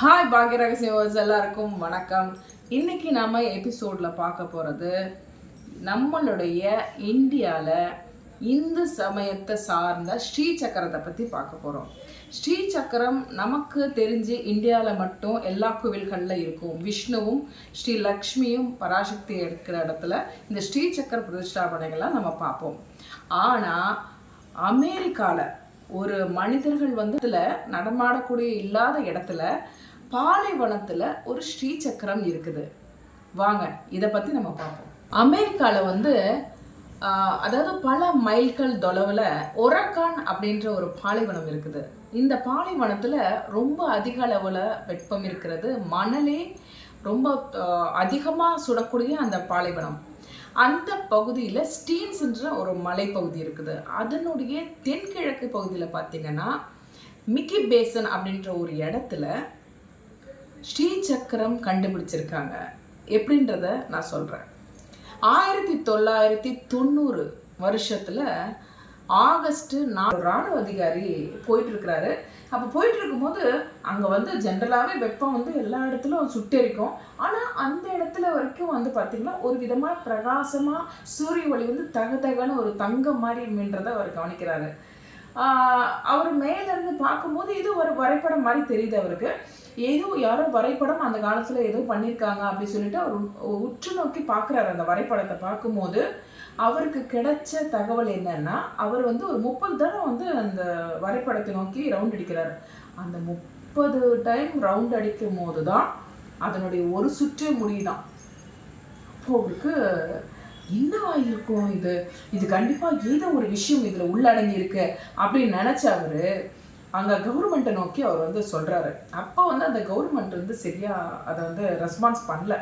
Hi பாக்கிய ரகசியவர்ஸ் எல்லாருக்கும் வணக்கம். இன்னைக்கு நாம எபிசோட்ல பார்க்க போறது நம்மளுடைய இந்தியாவில் இந்து சமயத்தை சார்ந்த ஸ்ரீ சக்கரத்தை பற்றி பார்க்க போகிறோம் ஸ்ரீ சக்கரம் நமக்கு தெரிஞ்சு இந்தியாவில் மட்டும் எல்லா கோவில்களில் இருக்கும். விஷ்ணுவும் ஸ்ரீ லக்ஷ்மியும் பராசக்தி இருக்கிற இடத்துல இந்த ஸ்ரீ சக்கர பிரதிஷ்டாபனைகள்லாம் நம்ம பார்ப்போம். ஆனால் அமெரிக்காவில் ஒரு மனிதர்கள் வந்து நடமாடக்கூடிய இல்லாத இடத்துல பாலைவனத்தில் ஒரு ஸ்ரீ சக்கரம் இருக்குது. வாங்க இதை பற்றி நம்ம பார்ப்போம். அமெரிக்காவில் வந்து அதாவது பல மைல்கள் தொலைவில் ஒரகான் அப்படின்ற ஒரு பாலைவனம் இருக்குது. இந்த பாலைவனத்தில் ரொம்ப அதிக அளவில் வெப்பம் இருக்கிறது. மணலே ரொம்ப அதிகமாக சுடக்கூடிய அந்த பாலைவனம். அந்த பகுதியில் ஸ்டீன்ஸ்ன்ற ஒரு மலைப்பகுதி இருக்குது. அதனுடைய தென்கிழக்கு பகுதியில் பார்த்தீங்கன்னா மிக்கி பேசன் அப்படின்ற ஒரு இடத்துல ஸ்ரீ சக்கரம் கண்டுபிடிச்சிருக்காங்க. எப்படின்றத நான் சொல்கிறேன் ஆயிரத்தி தொள்ளாயிரத்தி தொண்ணூறு வருஷத்தில் ஆகஸ்ட் நாலு ராணுவ அதிகாரி போயிட்டு இருக்கிறாரு அப்போ போயிட்டு இருக்கும்போது அங்கே வந்து ஜென்ரலாகவே வெப்பம் வந்து எல்லா இடத்துலையும் சுட்டெரிக்கும். ஆனால் அந்த இடத்துல வரைக்கும் வந்து பார்த்திங்கன்னா ஒரு விதமாக பிரகாசமாக சூரிய ஒளி வந்து தக தகன்னு ஒரு தங்கம் மாதிரி மின்றதை அவர் கவனிக்கிறாரு. ஆஹ் அவர் மேலேருந்து பார்க்கும்போது இது ஒரு வரைபடம் மாதிரி தெரியுது அவருக்கு. ஏதோ யாரோ வரைபடம் அந்த காலத்தில் ஏதோ பண்ணியிருக்காங்க அப்படின்னு சொல்லிட்டு அவர் உற்று நோக்கி பார்க்குறாரு அந்த வரைபடத்தை பார்க்கும்போது. அவருக்கு கிடைச்ச தகவல் என்னன்னா அவர் வந்து ஒரு முப்பது தடவை வந்து அந்த வரைபடத்தை நோக்கி ரவுண்ட் அடிக்கிறாரு. அந்த முப்பது டைம் ரவுண்ட் அடிக்கும் போது தான் அதனுடைய ஒரு சுற்றே முடியுதான். அப்போ அவருக்கு என்னவா இருக்கும் இது? இது கண்டிப்பாக ஏதோ ஒரு விஷயம் இதில் உள்ளடங்கி இருக்கு அப்படின்னு நினச்ச அவர் அங்கே கவர்மெண்ட்டை நோக்கி அவர் வந்து சொல்கிறாரு அப்போ வந்து அந்த கவர்மெண்ட் வந்து சரியாக அதை வந்து ரெஸ்பான்ஸ் பண்ணல.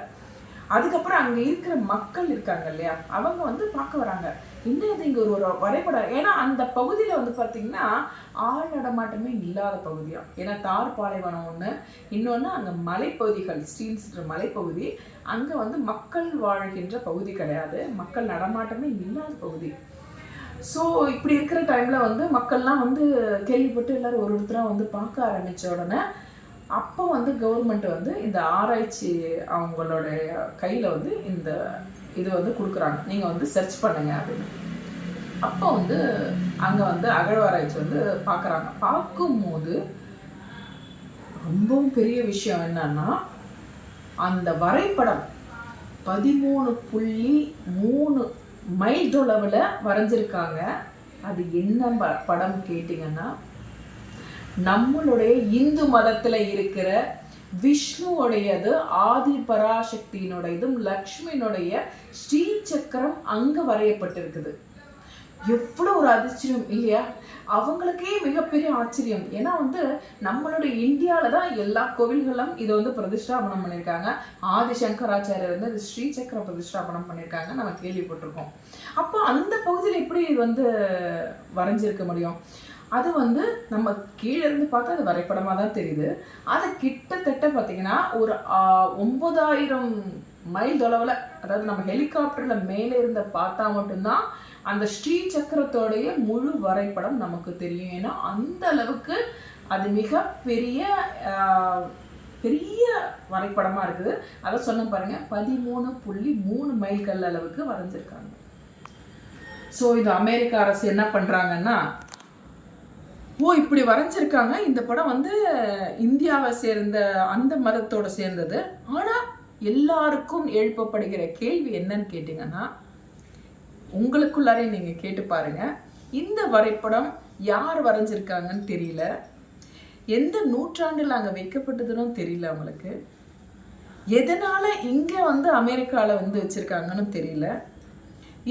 அதுக்கப்புறம் அங்கே இருக்கிற மக்கள் இருக்காங்க இல்லையா? அவங்க வந்து பார்க்க வராங்க. இன்னும் இது இங்கே ஒரு ஒரு வரைபடம் ஏன்னா அந்த பகுதியில் வந்து பார்த்திங்கன்னா ஆள் நடமாட்டமே இல்லாத பகுதியாக ஏன்னா தார் பாலைவனம் ஒன்று இன்னொன்று அங்கே மலைப்பகுதிகள் ஸ்டீல்ஸ்ன்ற மலைப்பகுதி அங்கே வந்து மக்கள் வாழ்கின்ற பகுதி கிடையாது. மக்கள் நடமாட்டமே இல்லாத பகுதி. ஸோ இப்படி இருக்கிற டைமில் வந்து மக்கள்லாம் வந்து கேள்விப்பட்டு எல்லாரும் ஒரு ஒருத்தராக வந்து பார்க்க ஆரம்பித்த உடனே அப்போ வந்து கவர்மெண்ட் வந்து இந்த ஆராய்ச்சி அவங்களோட கையில் வந்து இந்த இது வந்து கொடுக்குறாங்க. நீங்கள் வந்து சர்ச் பண்ணுங்க அப்படின்னு. அப்போ வந்து அங்கே வந்து அகழ்வாராய்ச்சி வந்து பார்க்குறாங்க. பார்க்கும்போது ரொம்பவும் பெரிய விஷயம் என்னன்னா அந்த வரைபடம் பதிமூணு புள்ளி மூணு மைல் தொலைவில் வரைஞ்சிருக்காங்க. அது என்ன ப- படம் கேட்டிங்கன்னா நம்மளுடைய இந்து மதத்தில் இருக்கிற விஷ்ணுவோடையது ஆதி பராசக்தியினுடையதும் லக்ஷ்மியினுடைய ஸ்ரீ சக்கரம் அங்கே வரையப்பட்டிருக்குது. எவ்வளோ ஒரு அதிர்ச்சியம் இல்லையா? அவங்களுக்கே மிகப்பெரிய ஆச்சரியம். ஏன்னா வந்து நம்மளுடைய இந்தியாவில் தான் எல்லா கோவில்களும் இதை வந்து பிரதிஷ்டாபனம் பண்ணியிருக்காங்க ஆதி சங்கராச்சாரியர் வந்து இது ஸ்ரீசக்கர பிரதிஷ்டாபனம் பண்ணியிருக்காங்க நம்ம கேள்விப்பட்டிருக்கோம். அப்போ அந்த பகுதியில் எப்படி இது வந்து வரைஞ்சிருக்க முடியும்? அது வந்து நம்ம கீழே இருந்து பார்த்தா அது வரைபடமாக தான் தெரியுது. அது கிட்டத்தட்ட பார்த்தீங்கன்னா ஒரு ஒம்பதாயிரம் ஒன்பதாயிரம் மைல் தொலைவில் அதாவது நம்ம ஹெலிகாப்டரில் மேலே இருந்த பார்த்தா மட்டும்தான் அந்த ஸ்ரீ சக்கரத்தோடைய முழு வரைபடம் நமக்கு தெரியும். ஏன்னா அந்த அளவுக்கு அது மிக பெரிய பெரிய வரைபடமாக இருக்குது. அதை சொன்ன பாருங்க பதிமூணு புள்ளி மூணு மைல்கள் அளவுக்கு வரைஞ்சிருக்காங்க. ஸோ இது அமெரிக்க அரசு என்ன பண்ணுறாங்கன்னா ஓ இப்படி வரைஞ்சிருக்காங்க. இந்த படம் வந்து இந்தியாவை சேர்ந்த அந்த மதத்தோடு சேர்ந்தது. ஆனால் எல்லாருக்கும் எழுப்பப்படுகிற கேள்வி என்னன்னு கேட்டிங்கன்னா உங்களுக்குள்ளாரே நீங்கள் கேட்டு பாருங்க. இந்த வரைபடம் யார் வரைஞ்சிருக்காங்கன்னு தெரியல. எந்த நூற்றாண்டில் அங்கே வைக்கப்பட்டதுன்னு தெரியல அவங்களுக்கு. எதனால் இங்கே வந்து அமெரிக்காவில் வந்து வச்சுருக்காங்கன்னு தெரியல.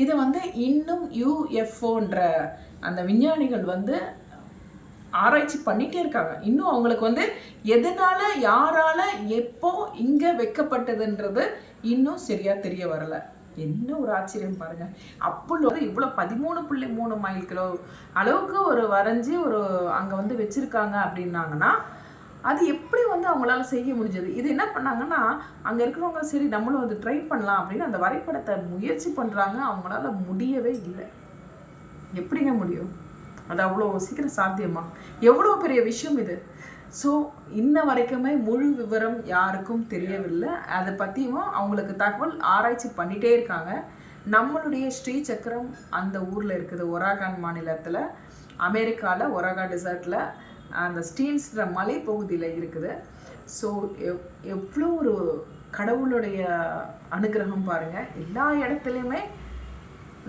இதை வந்து இன்னும் யூஎஃப்ஓன்ற அந்த விஞ்ஞானிகள் வந்து ஆராய்ச்சி பண்ணிட்டே இருக்காங்க. இன்னும் அவங்களுக்கு வந்து எதனால யாரால எப்போ இங்க வைக்கப்பட்டதுன்றது இன்னும் சரியா தெரிய வரல. என்ன ஒரு ஆச்சரியம் பாருங்க. அப்போ இவ்வளோ பதிமூணு புள்ளி மூணு மைல் கிலோ அளவுக்கு ஒரு வரைஞ்சி ஒரு அங்கே வந்து வச்சிருக்காங்க அப்படின்னாங்கன்னா அது எப்படி வந்து அவங்களால செய்ய முடிஞ்சது? இது என்ன பண்ணாங்கன்னா அங்க இருக்கிறவங்க சரி நம்மளும் வந்து ட்ரை பண்ணலாம் அப்படின்னு அந்த வரைபடத்தை முயற்சி பண்றாங்க. அவங்களால முடியவே இல்லை. எப்படிங்க முடியும்? அது அவ்வளோ சீக்கிரம் சாத்தியமா? எவ்வளோ பெரிய விஷயம் இது? ஸோ இன்ன வரைக்குமே முழு விவரம் யாருக்கும் தெரியவில்லை. அதை பற்றியும் அவங்களுக்கு தகவல் ஆராய்ச்சி பண்ணிகிட்டே இருக்காங்க. நம்மளுடைய ஸ்ரீ சக்கரம் அந்த ஊரில் இருக்குது ஒராகான் மாநிலத்தில். அமெரிக்காவில் ஒராகா டிசர்ட்டில் அந்த ஸ்டீன்ஸ்ன்ற மலைப்பகுதியில் இருக்குது. ஸோ எவ் எவ்வளோ ஒரு கடவுளுடைய அனுகிரகம் பாருங்கள் எல்லா இடத்துலையுமே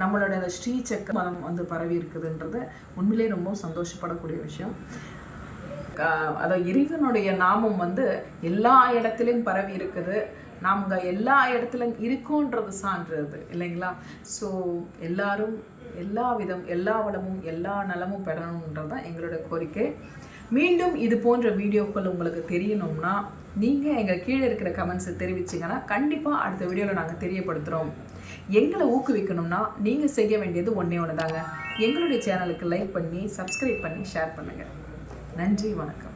நம்மளோட அந்த ஸ்ரீ சக்க மதம் வந்து பரவி இருக்குதுன்றது உண்மையிலேயே ரொம்ப சந்தோஷப்படக்கூடிய விஷயம். அதாவது இறைவனுடைய நாமம் வந்து எல்லா இடத்துலையும் பரவி இருக்குது. நாங்கள் எல்லா இடத்துலையும் இருக்கோன்றது சான்றது இல்லைங்களா? ஸோ எல்லாரும் எல்லா விதம் எல்லா வளமும் எல்லா நலமும் பெறணுன்றது தான் எங்களோட கோரிக்கை. மீண்டும் இது போன்ற வீடியோக்கள் உங்களுக்கு தெரியணும்னா நீங்கள் எங்கள் கீழே இருக்கிற கமெண்ட்ஸை தெரிவிச்சிங்கன்னா கண்டிப்பாக அடுத்த வீடியோவில் நாங்கள் தெரியப்படுத்துகிறோம் எங்களை ஊக்குவிக்கணும்னா நீங்கள் செய்ய வேண்டியது ஒன்றே ஒன்று தாங்க எங்களுடைய சேனலுக்கு லைக் பண்ணி சப்ஸ்கிரைப் பண்ணி ஷேர் பண்ணுங்கள் நன்றி வணக்கம்.